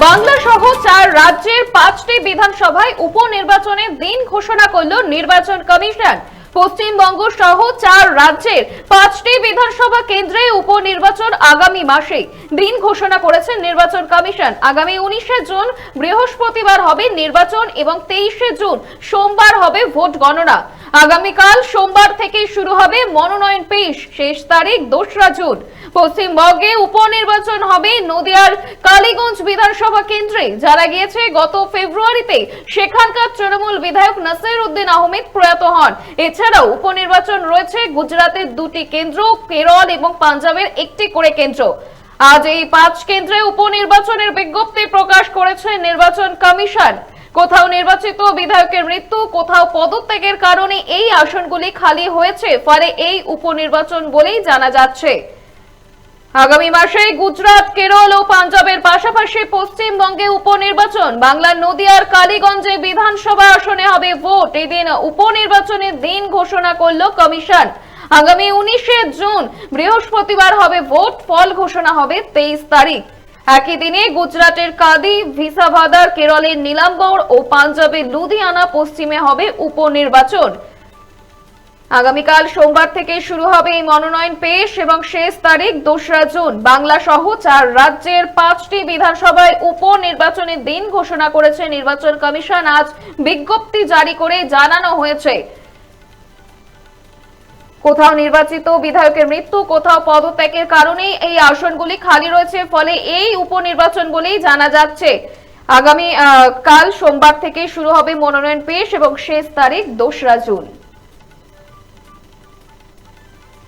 বাংলা সহ চার রাজ্যের পাঁচটি বিধানসভায় উপনির্বাচনের দিন ঘোষণা করল নির্বাচন কমিশন। পশ্চিমবঙ্গ সহ চার রাজ্যের পাঁচটি বিধানসভা কেন্দ্রে উপনির্বাচন আগামী মাসে দিন ঘোষণা করেছে নির্বাচন কমিশন। আগামী উনিশে জুন বৃহস্পতিবার হবে নির্বাচন এবং তেইশে জুন সোমবার হবে ভোট গণনা। আগামীকাল সোমবার থেকে শুরু হবে মনোনয়ন পেশ। শেষ তারিখ দোসরা জুন। পশ্চিমবঙ্গে উপনির্বাচন হবে নদিয়ার কালীগঞ্জ বিধানসভা কেন্দ্রে। যারা গিয়েছে, গত ফেব্রুয়ারিতে সেখানকার তৃণমূল বিধায়ক নাসির উদ্দিন আহমেদ প্রয়াত হন। এছাড়াও উপনির্বাচন রয়েছে গুজরাতের দুটি কেন্দ্র, কেরল এবং পাঞ্জাবের একটি করে কেন্দ্র। আজ এই পাঁচ কেন্দ্রে উপনির্বাচনের বিজ্ঞপ্তি প্রকাশ করেছে নির্বাচন কমিশন। কোথাও নির্বাচিত বিধায়কের মৃত্যু, কোথাও পদত্যাগের কারণে এই আসনগুলি খালি হয়েছে, ফলে এই উপনির্বাচন বলেই জানা যাচ্ছে। আগামী মাসে গুজরাট, কেরল ও পাঞ্জাবের পাশাপাশি পশ্চিমবঙ্গে উপনির্বাচন। বাংলার নদিয়ার কালীগঞ্জে বিধানসভা আসনে হবে ভোট। এদিন উপনির্বাচনের দিন ঘোষণা করল কমিশন। আগামী উনিশে জুন বৃহস্পতিবার হবে ভোট। ফল ঘোষণা হবে তেইশ তারিখ। একই দিনে গুজরাটের কাদি, ভিসাভাদার, কেরলের নীলাম্বর ও পাঞ্জাবের লুধিয়ানা পশ্চিমে হবে উপনির্বাচন। আগামীকাল সোমবার থেকে শুরু হবে এই মনোনয়ন পেশ এবং শেষ তারিখ দোসরা জুন। বাংলা সহ চার রাজ্যের পাঁচটি বিধানসভায় উপনির্বাচনের দিন ঘোষণা করেছে নির্বাচন কমিশন। আজ বিজ্ঞপ্তি জারি করে জানানো হয়েছে। কোথাও নির্বাচিত বিধায়কের মৃত্যু, কোথাও পদত্যাগের কারণে এই আসনগুলি খালি রয়েছে, ফলে এই উপনির্বাচন বলেই জানা যাচ্ছে। আগামী কাল সোমবার থেকে শুরু হবে মনোনয়ন পেশ এবং শেষ তারিখ দোসরা জুন।